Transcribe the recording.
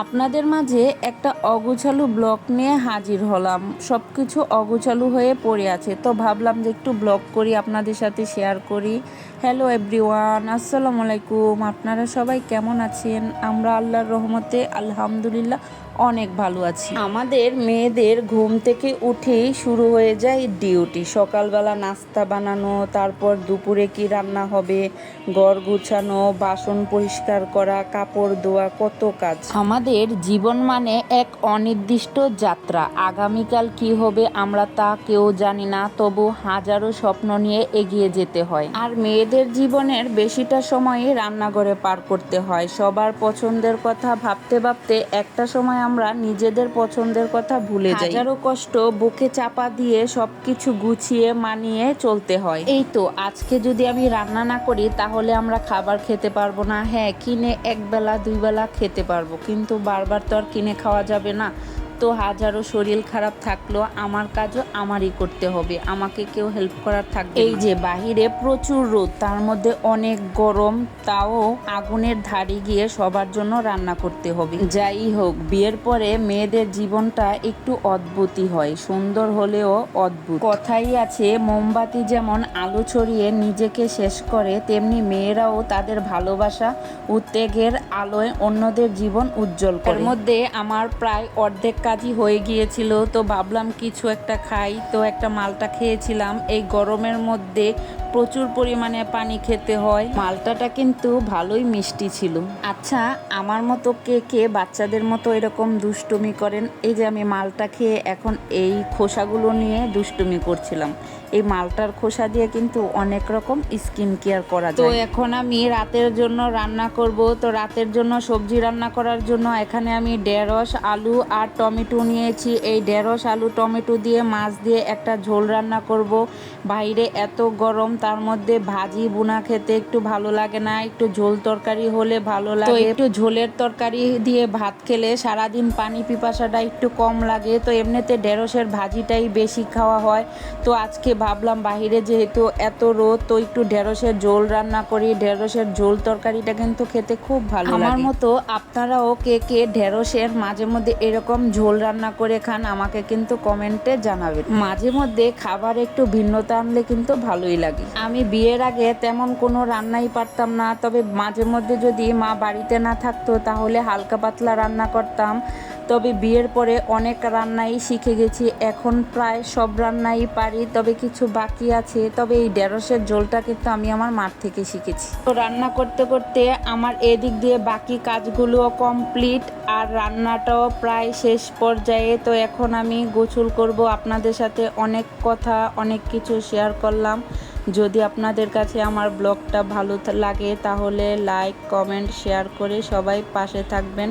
আপনাদের মাঝে একটা অগোছালু ব্লগ নিয়ে হাজির হলাম। সব কিছু অগোছালু হয়ে পড়ে আছে। তো ভাবলাম যে একটু ব্লগ করি, আপনাদের সাথে শেয়ার করি। হ্যালো এভরিওয়ান আসসালামু আলাইকুম। আপনারা সবাই কেমন আছেন? আমরা আল্লাহর রহমতে আলহামদুলিল্লাহ অনেক ভালো আছি। আমাদের মেয়েদের ঘুম থেকে উঠেই শুরু হয়ে যায় ডিউটি সকালবেলা নাস্তা বানানো, তারপর দুপুরে কি রান্না হবে, ঘর গুছানো, বাসন পরিষ্কার করা, কাপড় ধোয়া, কত কাজ। আমাদের জীবন মানে এক অনির্দিষ্ট যাত্রা। আগামীকাল কি হবে আমরা তা কেউ জানি না, তবু হাজারো স্বপ্ন নিয়ে এগিয়ে যেতে হয়। আর মেয়েদের জীবনের বেশিটা সময়ই রান্নাঘরে পার করতে হয়। সবার পছন্দের কথা ভাবতে ভাবতে একটা সময় আমরা নিজেদের পছন্দের কথা ভুলে যাই। হাজারো কষ্ট বুকে চাপা দিয়ে সবকিছু গুছিয়ে মানিয়ে চলতে হয়। এই তো, আজকে যদি আমি রান্না না করি তাহলে আমরা খাবার খেতে পারব না। হ্যাঁ কিনে এক বেলা দুই বেলা খেতে পারব। কিন্তু বারবার তো আর কিনে খাওয়া যাবে না। তো হাজারো শরীর খারাপ থাকল আমার কাজও আমারই করতে হবে আমাকে কেউ হেল্প করার থাকবে এই যে বাহিরে প্রচুর রোদ তার মধ্যে অনেক গরম তাও আগুনের ধারে গিয়ে সবার জন্য রান্না করতে হবে। যাই হোক বিয়ের পরে মেয়েদের জীবনটা একটু অদ্ভুতই হয় সুন্দর হলেও অদ্ভুত। কথাই আছে মোমবাতি যেমন আলো ছড়িয়ে নিজেকে শেষ করে তেমনি মেয়েরাও তাদের ভালোবাসা উদ্বেগের আলোয় অন্যদের জীবন উজ্জ্বল করে। মধ্যে আমার প্রায় অর্ধেক কাজই হয়ে গিয়েছিল, তো ভাবলাম কিছু একটা খাই, তো একটা মালটা খেয়েছিলাম। এই গরমের মধ্যে প্রচুর পরিমাণে পানি খেতে হয়। মালটাটা কিন্তু ভালোই মিষ্টি ছিল। আচ্ছা আমার মতো কে কে বাচ্চাদের মতো এরকম দুষ্টুমি করেন? এই যে আমি মালটা খেয়ে এখন এই খোসাগুলো নিয়ে দুষ্টুমি করছিলাম। এই মালটার খোসা দিয়ে কিন্তু অনেক রকম স্কিন কেয়ার করা যায়। তো এখন আমি রাতের জন্য রান্না করব। তো রাতের জন্য সবজি রান্না করার জন্য এখানে আমি ঢেঁড়স আলু আর টমেটো নিয়েছি। এই ঢেঁড়স আলু টমেটো দিয়ে মাছ দিয়ে একটা ঝোল রান্না করব। বাইরে এত গরম তার মধ্যে ভাজি বুনা খেতে একটু ভালো লাগে না। একটু ঝোল তরকারি হলে ভালো লাগে। একটু ঝোলের তরকারি দিয়ে ভাত খেলে সারাদিন পানি পিপাসাটা একটু কম লাগে। তো এমনিতে ঢেঁড়সের ভাজিটাই বেশি খাওয়া হয়। তো আজকে ভাবলাম বাহিরে যেহেতু এত রোদ তো একটু ঢেঁড়সের ঝোল রান্না করি। ঢেঁড়সের ঝোল তরকারিটা কিন্তু খেতে খুব ভালো আমার মতো আপনারাও কে কে ঢেঁড়সের মাঝে মধ্যে এরকম ঝোল রান্না করে খান আমাকে কিন্তু কমেন্টে জানাবেন। মাঝে মধ্যে খাবার একটু ভিন্নতা আনলে কিন্তু ভালোই লাগে। আমি বিয়ের আগে তেমন কোনো রান্নাই পারতাম না তবে মাঝে মধ্যে যদি মা বাড়িতে না থাকতো তাহলে হালকা পাতলা রান্না করতাম। তবে বিয়ের পরে অনেক রান্নাই শিখে গেছি। এখন প্রায় সব রান্নাই পারি, তবে কিছু বাকি আছে। তবে এই ঢেঁড়সের ঝোলটা কিন্তু আমি আমার মার থেকে শিখেছি। তো রান্না করতে করতে আমার এদিক দিয়ে বাকি কাজগুলোও কমপ্লিট আর রান্নাটাও প্রায় শেষ পর্যায়ে। তো এখন আমি গোসল করব, আপনাদের সাথে অনেক কথা, অনেক কিছু শেয়ার করলাম। যদি আপনাদের কাছে আমার ব্লগটা ভালো লাগে তাহলে লাইক, কমেন্ট, শেয়ার করে সবাই পাশে থাকবেন।